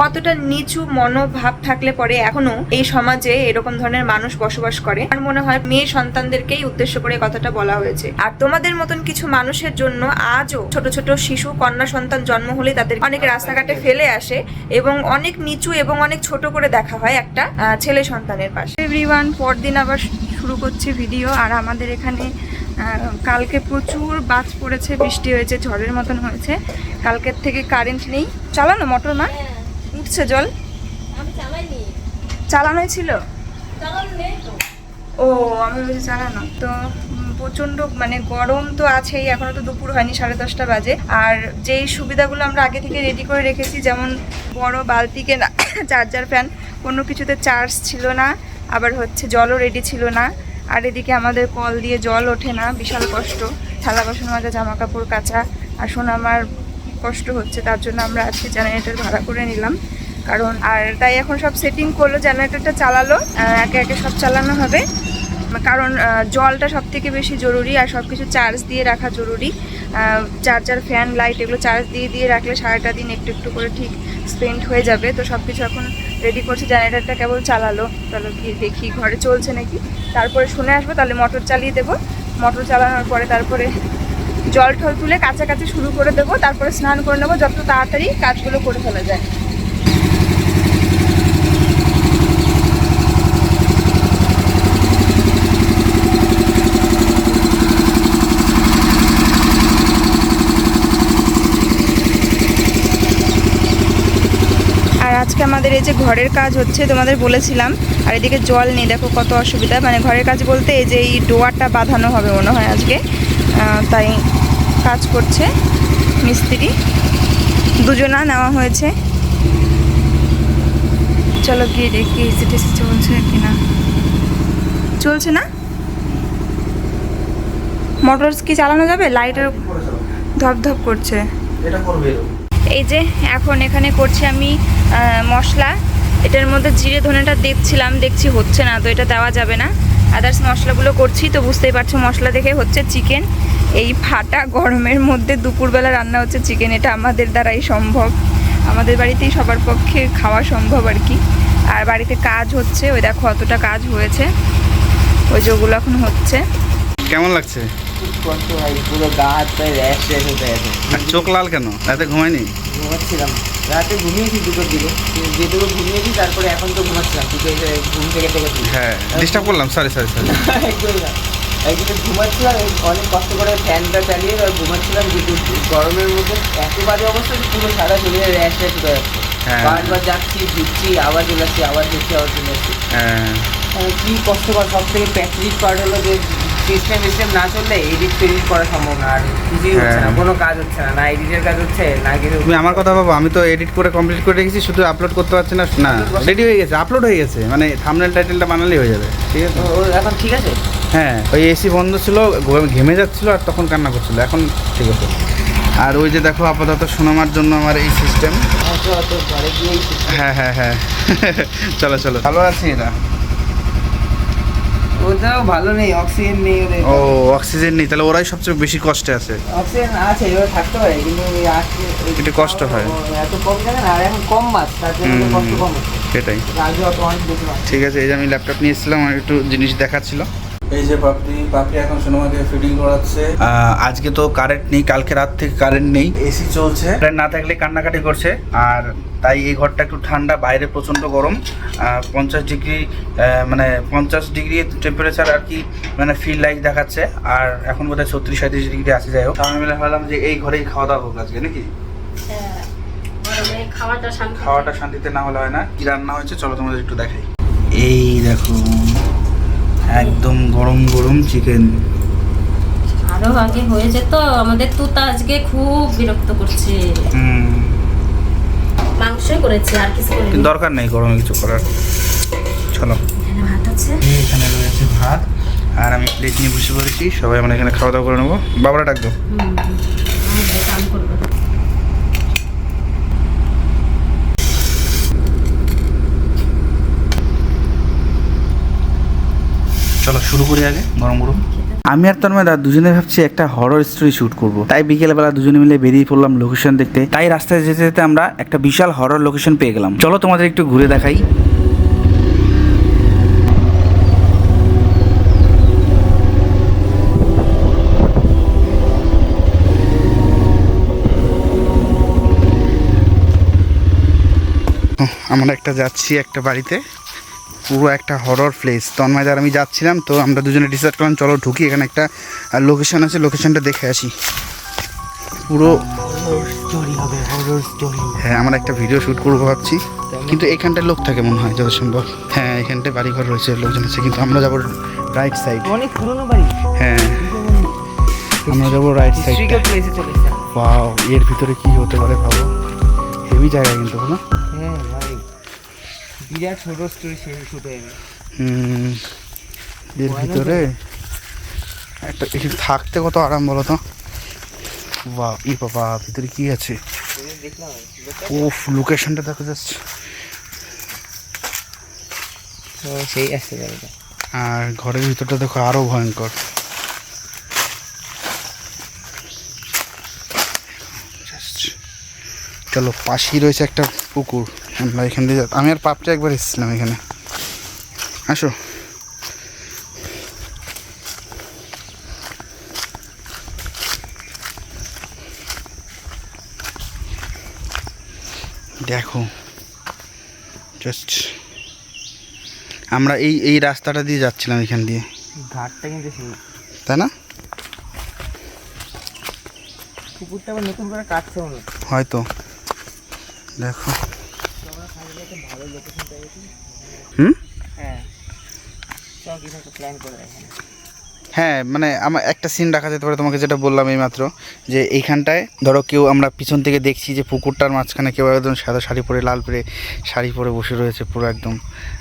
কতটা নিচু মনোভাব থাকলে পরে এখনও এই সমাজে এরকম ধরনের মানুষ বসবাস করে? আমার মনে হয় মেয়ে সন্তানদেরকেই উদ্দেশ্য করে কথাটা বলা হয়েছে। আর তোমাদের মতন কিছু মানুষের জন্য আজও ছোট ছোট শিশু কন্যা সন্তান জন্ম হলে তাদের অনেক রাস্তাঘাটে ফেলে আসে এবং অনেক নিচু এবং অনেক ছোট করে দেখা হয় একটা ছেলে সন্তানের পাশে। এভরিওয়ান পরদিন আবার শুরু করছি ভিডিও আর আমাদের এখানে কালকে প্রচুর বাজ পড়েছে, বৃষ্টি হয়েছে, ঝড়ের মতন হয়েছে। কালকের থেকে কারেন্ট নেই। চালানো মোটর মা উঠছে জল? চালানোই ছিল? ও আমি বলছি চালানো। তো প্রচণ্ড মানে গরম তো আছেই এখনও তো দুপুর হয়নি সাড়ে দশটা বাজে। আর যেই সুবিধাগুলো আমরা আগে থেকে রেডি করে রেখেছি যেমন বড় বালতি কেনা চার্জার ফ্যান কোনো কিছুতে চার্জ ছিল না আবার হচ্ছে জলও রেডি ছিল না। আর এদিকে আমাদের কল দিয়ে জল ওঠে না বিশাল কষ্ট। থালা বাসন মাজা জামা কাপড় কাচা আসুন আমার কষ্ট হচ্ছে, তার জন্য আমরা আজকে জেনারেটর ভাড়া করে নিলাম। কারণ, আর তাই এখন সব সেটিং করল জেনারেটরটা চালালো একে একে সব চালানো হবে। কারণ জলটা সব থেকে বেশি জরুরি আর সব কিছু চার্জ দিয়ে রাখা জরুরি। চার্জার ফ্যান লাইট এগুলো চার্জ দিয়ে দিয়ে রাখলে সারাটা দিন একটু একটু করে ঠিক স্পেন্ড হয়ে যাবে। তো সব কিছু এখন রেডি করছে জেনারেটরটা কেবল চালালো। চলো গিয়ে দেখি ঘরে চলছে নাকি। তারপরে শুনে আসব, তাহলে মোটর চালিয়ে দেবো। মোটর চালানোর পরে তারপরে জল ঠল তুলে কাছাকাছি শুরু করে দেবো, তারপরে স্নান করে নেব, যত তাড়াতাড়ি কাজগুলো করে ফেলা যায়। আজকে আমাদের এই যে ঘরের কাজ হচ্ছে, তোমাদের বলেছিলাম, আর এদিকে জল নেই, দেখো কত অসুবিধা। মানে ঘরের কাজ বলতে এই যে এই ডোয়ারটা বাঁধানো হবে মনে হয় আজকে। তাই কাজ করছে মিস্ত্রি। দুজনা নেওয়া হয়েছে। চলো গিয়ে দেখি এসি টেসি চলছে কিনা। চলছে না? মোটর কি চালানো যাবে? লাইটের ধপ ধপ করছে। এই যে এখন এখানে করছি আমি মশলা। এটার মধ্যে জিরে ধনেটা দেখছিলাম দেখছি হচ্ছে না তো এটা দেওয়া যাবে না। আদার্স মশলাগুলো করছি, তো বুঝতেই পারছ মশলা দেখে হচ্ছে চিকেন এই ফাটা গরমের মধ্যে দুপুরবেলা রান্না হচ্ছে চিকেন এটা আমাদের দ্বারাই সম্ভব। আমাদের বাড়িতেই সবার পক্ষে খাওয়া সম্ভব আর কি। আর বাড়িতে কাজ হচ্ছে, ওই দেখো অতটা কাজ হয়েছে। ওই যে এখন হচ্ছে। কেমন লাগছে? কষ্ট ভাই পুরো গা হাত পায়ে র্যাশ র্যাশ হতে গেছে চোখ লাল কেন? রাতে ঘুমায়নি? ঘুমাচ্ছিলাম। রাতে ঘুমিয়েছি দুটোর দিকে যেটুকু ঘুমিয়েছি তারপরে এখন তো ঘুমাচ্ছিলাম। দুটো ঘুম থেকে হ্যাঁ ডিস্টার্ব করলাম সরি সরি সরি না। একদিকে ঘুমাচ্ছিলাম অনেক কষ্ট করে ফ্যানটা চালিয়ে ঘুমাচ্ছিলাম কিন্তু গরমের মধ্যে এত বাজে অবস্থা পুরো সারা শরীরে র্যাশ র্যাশ হতে যাচ্ছে। হ্যাঁ। বারবার যাচ্ছি ঢুকছি আবার চলে যাচ্ছি আবার ঢুকছি আবার চলে যাচ্ছি হ্যাঁ মানে কি কষ্টকর সব থেকে প্র্যাকটিস পার্ট হলো যে সিস্টেম সিস্টেম না চললে এডিট ফেডিট করা সম্ভব না আর কিছুই হচ্ছে না হ্যাঁ। কোনো কাজ হচ্ছে না না এডিটের কাজ হচ্ছে না কিছু তুমি আমার কথা ভাবো আমি তো এডিট করে কমপ্লিট করে রেখেছি শুধু আপলোড করতে পারছি না না রেডি হয়ে গেছে আপলোড হয়ে গেছে মানে থামনেল টাইটেলটা বানালেই হয়ে যাবে ঠিক আছে? এখন ঠিক আছে? হ্যাঁ ওই এসি বন্ধ ছিল ঘেমে যাচ্ছিল আর তখন কান্না করছিল এখন ঠিক আছে। আর ওই যে দেখো আপাতত শোনামার জন্য আমার এই সিস্টেম হ্যাঁ হ্যাঁ হ্যাঁ। চলো চলো। ভালো আছি এরা। ওটাও ভালো নেই অক্সিজেন নেই ওদের ও অক্সিজেন নেই তাহলে ওরাই সবচেয়ে বেশি কষ্টে আছে। অক্সিজেন আছে এবার থাকতে হয় কিন্তু আজকে একটু কষ্ট হয়। এত কম জানেন আর এখন কম মাছ তার জন্য কষ্ট কম। সেটাই। ঠিক আছে এই যে আমি ল্যাপটপ নিয়ে এসেছিলাম আর একটু জিনিস দেখাচ্ছিল এই যে পাপড়ি পাপড়ি এখন সোনামাকে ফিটিং করাচ্ছে। আজকে তো কারেন্ট নেই কালকে রাত থেকে কারেন্ট নেই। এসি চলছে। কারেন্ট না থাকলে কান্নাকাটি করছে আর তাই এই ঘরটা একটু ঠান্ডা বাইরে প্রচণ্ড গরম। পঞ্চাশ ডিগ্রি মানে পঞ্চাশ ডিগ্রি টেম্পারেচার আর কি মানে ফিল লাইক দেখাচ্ছে। আর এখন বোধহয় ছত্রিশ সাঁত্রিশ ডিগ্রি আসে যাই হোক। আমি মিলে ভাবলাম যে এই ঘরেই খাওয়া দাওয়া হোক আজকে নাকি? হ্যাঁ, খাওয়াটা খাওয়াটা শান্তিতে না হলে হয় না। কি রান্না হয়েছে চলো তোমাদের একটু দেখাই। এই দেখো একদম গরম গরম চিকেন আরও আগে হয়ে যেত আমাদের তুতা আজকে খুব বিরক্ত করছে। মাংসই করেছে আর কিছু করেনি। দরকার নেই গরমে কিছু করার। চলো। ভাত আছে। এখানে রয়েছে ভাত। আর আমি প্লেট নিয়ে বসে পড়েছি। সবাই আমরা এখানে খাওয়া দাওয়া করে নেব। বাবারা ডাকবো হুম, হুম। আমাদের কাম করবে চলো শুরু করি আগে গরম গরম। আমি আর তন্ময় দা দুজনে ভাবছি একটা হরর স্টোরি শুট করব। তাই বিকেলবেলা দুজনে মিলে বেরিয়ে পড়লাম লোকেশন দেখতে। তাই রাস্তায় যেতে যেতে আমরা একটা বিশাল হরর লোকেশন পেয়ে গেলাম। চলো তোমাদের একটু ঘুরে দেখাই। আমরা একটা যাচ্ছি একটা বাড়িতে। পুরো একটা হরর প্লেস তন্ময়দার আমি যাচ্ছিলাম তো আমরা দুজনে ডিসাইড করলাম চলো ঢুকি এখানে একটা লোকেশন আছে লোকেশনটা দেখে আসি। পুরো হ্যাঁ আমরা একটা ভিডিও শ্যুট করব ভাবছি। কিন্তু এখানটায় লোক থাকে মনে হয় যত সম্ভব। হ্যাঁ এখানটায় বাড়িঘর রয়েছে লোকজন আছে কিন্তু আমরা যাব রাইট সাইড অনেক পুরনো বাড়ি। হ্যাঁ। আমরা যাব রাইট সাইড ওয়াও এর ভিতরে কি হতে পারে ভাবো? হেভি জায়গা কিন্তু না? বিরাট হরর স্টোরি শুট হয়ে গেল এর ভিতরে? একটা এখানে থাকতে কত আরাম বলো তো? বা ই বাবা ভিতরে কি আছে? ওফ লোকেশনটা দেখা যাচ্ছে। সেই আসতে আর ঘরের ভিতরটা দেখো আরও ভয়ঙ্কর। চলো পাশেই রয়েছে একটা পুকুর। আমরা এখান দিয়ে যা- আমি আর পাপটা একবার এসেছিলাম এখানে। আসো। দেখো জাস্ট আমরা এই এই রাস্তাটা দিয়ে যাচ্ছিলাম এখান দিয়ে। ঘাটটা কিন্তু সেই। তাই না? পুকুরটা আবার নতুন করে কাটছে হয়তো। দেখো। হুম? হ্যাঁ। চল কিছু একটা প্ল্যান করে হ্যাঁ মানে আমার একটা সিন রাখা যেতে পারে তোমাকে যেটা বললাম এই মাত্র যে এইখানটায় ধরো কেউ আমরা পিছন থেকে দেখছি যে পুকুরটার মাঝখানে কেউ একদম সাদা শাড়ি পরে, লাল পরে, শাড়ি পরে বসে রয়েছে পুরো একদম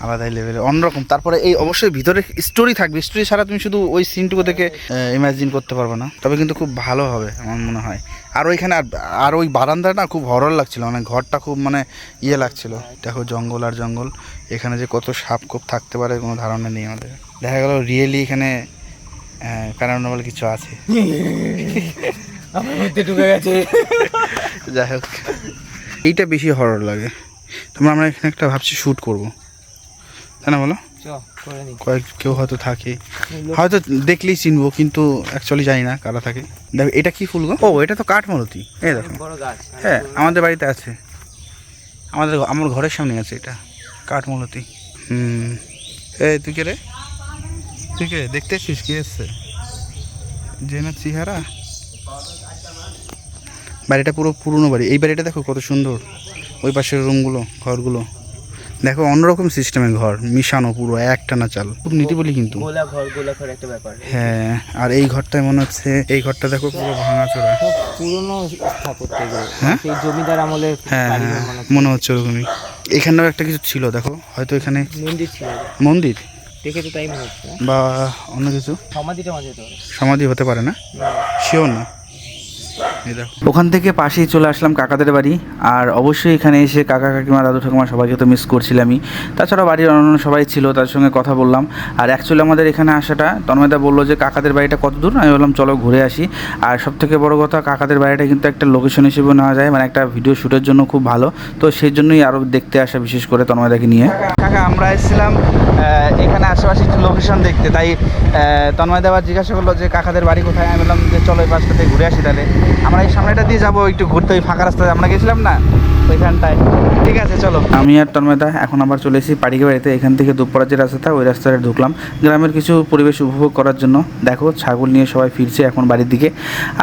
আলাদাই লেভেলে অন্যরকম। তারপরে এই অবশ্যই ভিতরে স্টোরি থাকবে। স্টোরি ছাড়া তুমি শুধু ওই সিনটুকু থেকে ইমাজিন করতে পারবে না। তবে কিন্তু খুব ভালো হবে, আমার মনে হয়। আর ওইখানে আর- ওই বারান্দা না খুব হরর লাগছিল। মানে ঘরটা খুব মানে ইয়ে লাগছিল। দেখো জঙ্গল আর জঙ্গল। এখানে যে কত সাপ কোপ থাকতে পারে কোনো ধারণা নেই আমাদের। দেখা গেল রিয়েলি এখানে প্যারানর্মাল কিছু আছে। আমার মধ্যে ঢুকে গেছে। যাই হোক এইটা বেশি হরর লাগে। তোমরা আমরা এখানে একটা ভাবছি শ্যুট করব। তাই না বলো? কয়েক কেউ হয়তো থাকে। হয়তো দেখলেই চিনবো কিন্তু অ্যাকচুয়ালি জানি না কারা থাকে। দেখো এটা কি ফুল গো? ও এটা তো কাঠমালতি এই দেখো। হ্যাঁ আমাদের বাড়িতে আছে। আমাদের আমার ঘরের সামনে আছে এটা কাঠমালতি হুম। এই তুই কে রে? কে দেখতে এসছিস কি এসছে যে না চেহারা? বাড়িটা পুরো পুরনো বাড়ি। এই বাড়িটা দেখো কত সুন্দর। ওই পাশের রুমগুলো ঘরগুলো। দেখো অন্যরকম সিস্টেমের ঘর মিশানো পুরো একটানা চাল। খুব নীতি বলি কিন্তু। গোলা ঘর গোলা ঘর একটা ব্যাপার। হ্যাঁ আর এই ঘরটায় মনে হচ্ছে এই ঘরটা দেখো পুরো ভাঙাচোরা। পুরনো স্থাপত্য হ্যাঁ? সেই জমিদার আমলের হ্যাঁ হ্যাঁ মনে হচ্ছে। মনে হচ্ছে ওরকমই। এখানেও একটা কিছু ছিল দেখো। হয়তো এখানে মন্দির ছিল। মন্দির? দেখে তো তাই মনে হচ্ছে বা অন্য কিছু? সমাধিটা মাঝে সমাধি হতে পারে না? শিওর না। ওখান থেকে পাশেই চলে আসলাম কাকাদের বাড়ি আর অবশ্যই এখানে এসে কাকা কাকিমা দাদু ঠাকুমা সবাইকে তো মিস করছিলামই তাছাড়া বাড়ির অন্যান্য সবাই ছিল তার সঙ্গে কথা বললাম। আর অ্যাকচুয়ালি আমাদের এখানে আসাটা তন্ময়দা বলল যে কাকাদের বাড়িটা কত দূর? আমি বললাম চলো ঘুরে আসি। আর সব থেকে বড় কথা কাকাদের বাড়িটা কিন্তু একটা লোকেশন হিসেবে নেওয়া যায় মানে একটা ভিডিও শ্যুটের জন্য খুব ভালো। তো সেই জন্যই আরও দেখতে আসা বিশেষ করে তন্ময়দাকে নিয়ে। কাকা আমরা এসেছিলাম এখানে আশেপাশে একটু লোকেশন দেখতে। তাই তন্ময়দা আবার জিজ্ঞাসা করল যে কাকাদের বাড়ি কোথায়? আমি বললাম যে চলো এই পাশটা থেকে ঘুরে আসি তাহলে। আমরা এই সামনেটা দিয়ে যাব, একটু ঘুরতে ওই ফাঁকা রাস্তায়। আমরা গেছিলাম না? ওইখানটায়। ঠিক আছে, চলো। আমি আর তন্ময়দা এখন আবার চলে এসেছি পাড়িকে বাড়িতে এখান থেকে দুপুরের যে রাস্তাটা, ওই রাস্তাটা ঢুকলাম। গ্রামের কিছু পরিবেশ উপভোগ করার জন্য। দেখো, ছাগল নিয়ে সবাই ফিরছে এখন বাড়ির দিকে।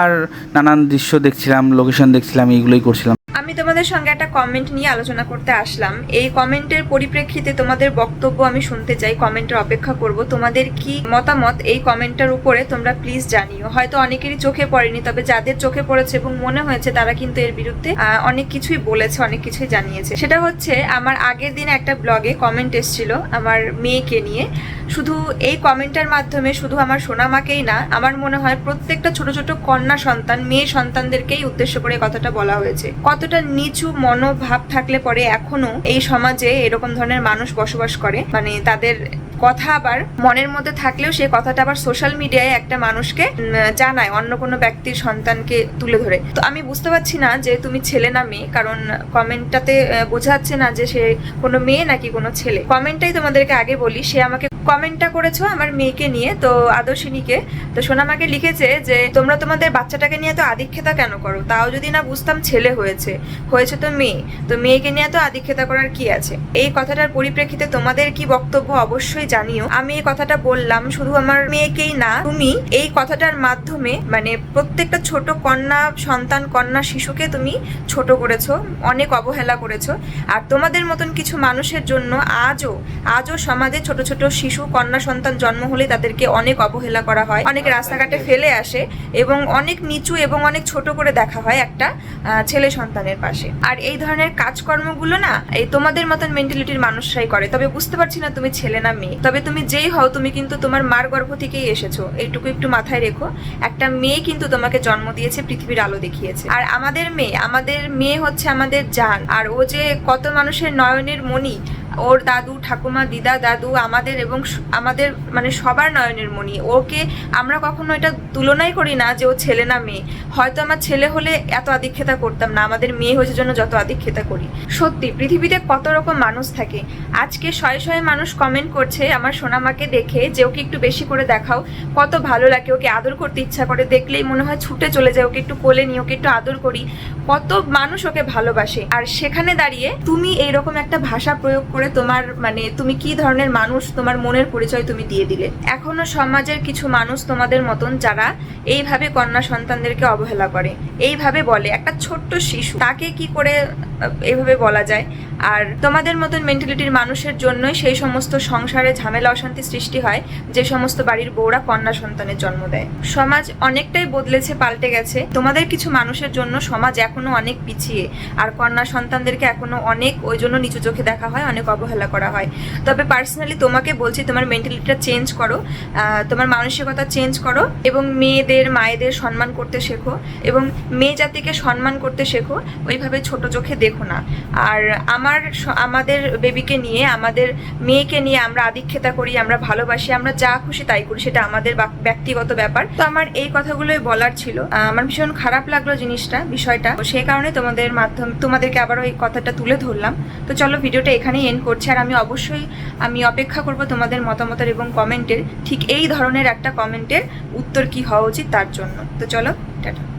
আর নানান দৃশ্য দেখছিলাম লোকেশন দেখছিলাম, এইগুলোই করছিলাম। আমি তোমাদের সঙ্গে একটা কমেন্ট নিয়ে আলোচনা করতে আসলাম। এই কমেন্টের পরিপ্রেক্ষিতে তোমাদের বক্তব্য আমি শুনতে চাই কমেন্টের অপেক্ষা করব। তোমাদের কি মতামত? এই কমেন্টটার উপরে তোমরা প্লিজ জানিও। হয়তো অনেকেরই চোখে পড়েনি, তবে যাদের চোখে পড়েছে এবং মনে হয়েছে, তারা কিন্তু এর বিরুদ্ধে অনেক কিছুই বলেছে, অনেক কিছুই জানিয়েছে। সেটা হচ্ছে, আমার আগের দিন একটা ব্লগে কমেন্ট এসেছিল আমার মেয়েকে নিয়ে। শুধু এই কমেন্টের মাধ্যমে, শুধু আমার সোনা সোনামাকেই না, আমার মনে হয় প্রত্যেকটা ছোট ছোট কন্যা সন্তান, মেয়ে সন্তানদেরকেই উদ্দেশ্য করে কথাটা বলা হয়েছে। কতটা নিচু মনোভাব থাকলে পরে এখনও এই সমাজে এরকম ধরনের মানুষ বসবাস করে। মানে তাদের কথা আবার মনের মধ্যে থাকলেও সেই কথাটা আবার সোশ্যাল মিডিয়ায় একটা মানুষকে জানায় অন্য কোনো ব্যক্তির সন্তানকে তুলে ধরে। তো আমি বুঝতে পারছি না যে তুমি ছেলে না মেয়ে কারণ কমেন্টটাতে আহ, বোঝা যাচ্ছে না যে সে কোনো মেয়ে নাকি কোনো ছেলে। কমেন্টটাই তোমাদেরকে আগে বলি সে আমাকে কমেন্টটা করেছ আমার মেয়েকে নিয়ে, তো আদর্শিনীকে। তো সোনামাকে লিখেছে যে, তোমরা তোমাদের বাচ্চাটাকে নিয়ে তো আদিক্ষেতা কেন করো? তাও যদি না বুঝতাম ছেলে হয়েছে। হয়েছে তো মেয়ে। তো মেয়েকে নিয়ে তো আদিক্ষেতা করার কি আছে? এই কথাটার পরিপ্রেক্ষিতে তোমাদের কি বক্তব্য অবশ্যই জানিও। আমি এই কথাটা বললাম শুধু আমার মেয়েকেই না, তুমি এই কথাটার মাধ্যমে মানে প্রত্যেকটা ছোট কন্যা, সন্তান, কন্যা, শিশুকে তুমি ছোট করেছ, অনেক অবহেলা করেছ। আর তোমাদের মতন কিছু মানুষের জন্য আজও আজও সমাজে ছোট ছোট শিশু কন্যা সন্তান জন্ম হলে তাদেরকে অনেক অবহেলা করা হয়। অনেক রাস্তাঘাটে ফেলে আসে এবং অনেক নিচু এবং অনেক ছোট করে দেখা হয় একটা ছেলে সন্তানের পাশে। আর এই ধরনের কাজকর্মগুলো না, এই তোমাদের মতন মেন্টালিটির মানুষরাই করে। তবে বুঝতে পারছি না তুমি ছেলে না মেয়ে। তবে তুমি যেই হও, তুমি কিন্তু তোমার মার গর্ভ থেকেই এসেছ। এইটুকু একটু মাথায় রেখো, একটা মেয়ে কিন্তু তোমাকে জন্ম দিয়েছে, পৃথিবীর আলো দেখিয়েছে। আর আমাদের মেয়ে আমাদের মেয়ে হচ্ছে আমাদের জান। আর ও যে কত মানুষের নয়নের মণি ওর দাদু, ঠাকুমা, দিদা, দাদু আমাদের এবং আমাদের মানে সবার নয়নের মণি। ওকে আমরা কখনো এটা তুলনাই করি না যে ও ছেলে না মেয়ে। হয়তো আমার ছেলে হলে এত আদিক্ষেতা করতাম না, আমাদের মেয়ে হয়েছে জন্য যত আদিক্ষেতা করি। সত্যি, পৃথিবীতে কত রকম মানুষ থাকে। আজকে শয়ে শয়ে মানুষ কমেন্ট করছে আমার সোনামাকে দেখে যে ওকে একটু বেশি করে দেখাও, কত ভালো লাগে ওকে আদর করতে ইচ্ছা করে। দেখলেই মনে হয় ছুটে চলে যায়, ওকে একটু কোলে নিয়ে ওকে একটু আদর করি। কত মানুষ ওকে ভালোবাসে। আর সেখানে দাঁড়িয়ে তুমি এইরকম একটা ভাষা প্রয়োগ করে তোমার মানে তুমি কি ধরনের মানুষ তোমার মনের পরিচয় তুমি দিয়ে দিলে। এখনও সমাজের কিছু মানুষ তোমাদের মতন যারা এইভাবে কন্যা সন্তানদেরকে অবহেলা করে। এইভাবে বলে একটা ছোট্ট শিশু তাকে কি করে আহ, এইভাবে বলা যায়। আর তোমাদের মতন মেন্টালিটির মানুষের জন্যই সেই সমস্ত সংসারে ঝামেলা অশান্তি সৃষ্টি হয় যে সমস্ত বাড়ির বউরা কন্যা সন্তানের জন্ম দেয়। সমাজ অনেকটাই বদলেছে পাল্টে গেছে। তোমাদের কিছু মানুষের জন্য সমাজ এখনও অনেক পিছিয়ে। আর কন্যা সন্তানদেরকে এখনও অনেক ওই জন্য নিচু চোখে দেখা হয় অনেক অবহেলা করা হয়। তবে পার্সোনালি তোমাকে বলছি, তোমার মেন্টালিটিটা চেঞ্জ করো তোমার মানসিকতা চেঞ্জ করো এবং মেয়েদের, মায়েদের সম্মান করতে শেখো এবং মেয়ে জাতিকে সম্মান করতে শেখো, ওইভাবে ছোট চোখে দেখো না। আর আমার আমাদের বেবিকে নিয়ে, আমাদের মেয়েকে নিয়ে আমরা আদিক্ষেতা করি, আমরা ভালোবাসি, আমরা যা খুশি তাই করি, সেটা আমাদের ব্যক্তিগত ব্যাপার। তো আমার এই কথাগুলোই বলার ছিল। আমার ভীষণ খারাপ লাগল জিনিসটা, বিষয়টা। সেই কারণে তোমাদের মাধ্যম, তোমাদেরকে আবারও এই কথাটা তুলে ধরলাম। তো চলো, ভিডিওটা এখানেই এন্ড করছে আর আমি অবশ্যই, আমি অপেক্ষা করব তোমাদের মতামতের এবং কমেন্টের ঠিক এই ধরনের একটা কমেন্টের উত্তর কি হওয়া উচিত তার জন্য। তো চলো, টাটা।